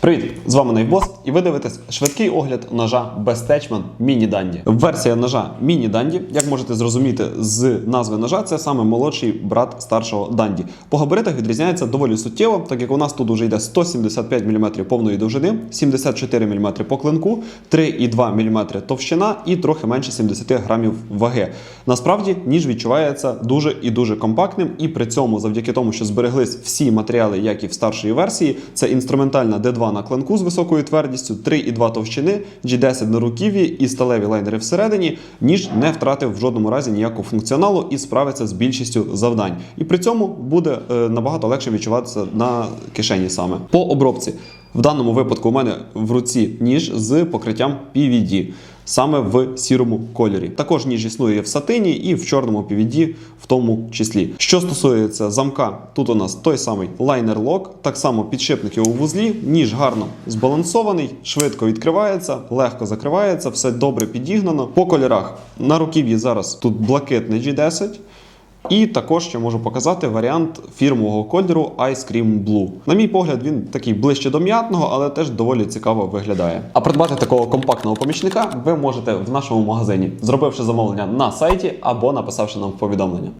Привіт! З вами Найбос, і ви дивитесь швидкий огляд ножа Mini Dandy. Версія ножа Dandy, як можете зрозуміти з назви ножа, це саме молодший брат старшого Dandy. По габаритах відрізняється доволі суттєво, так як у нас тут уже йде 175 мм повної довжини, 74 мм по клинку, 3,2 мм товщина і трохи менше 70 грамів ваги. Насправді ніж відчувається дуже і дуже компактним, і при цьому, завдяки тому, що збереглись всі матеріали, як і в старшої версії, це інструментальна D2 на клинку з високою твердістю, 3,2 товщини, G10 на руків'ї і сталеві лайнери всередині, ніж не втратив в жодному разі ніякого функціоналу і справиться з більшістю завдань. І при цьому буде е, набагато легше відчуватися на кишені саме. По обробці. В даному випадку у мене в руці ніж з покриттям PVD. Саме в сірому кольорі. Також ніж існує в сатині і в чорному PVD в тому числі. Що стосується замка, тут у нас той самий лайнер лок, так само підшипники у вузлі, ніж гарно збалансований, швидко відкривається, легко закривається, все добре підігнано. По кольорах на руків'ї зараз тут блакитний G10. І також ще можу показати варіант фірмового кольору Ice Cream Blue. На мій погляд, він такий ближче до м'ятного, але теж доволі цікаво виглядає. А придбати такого компактного помічника ви можете в нашому магазині, зробивши замовлення на сайті або написавши нам повідомлення.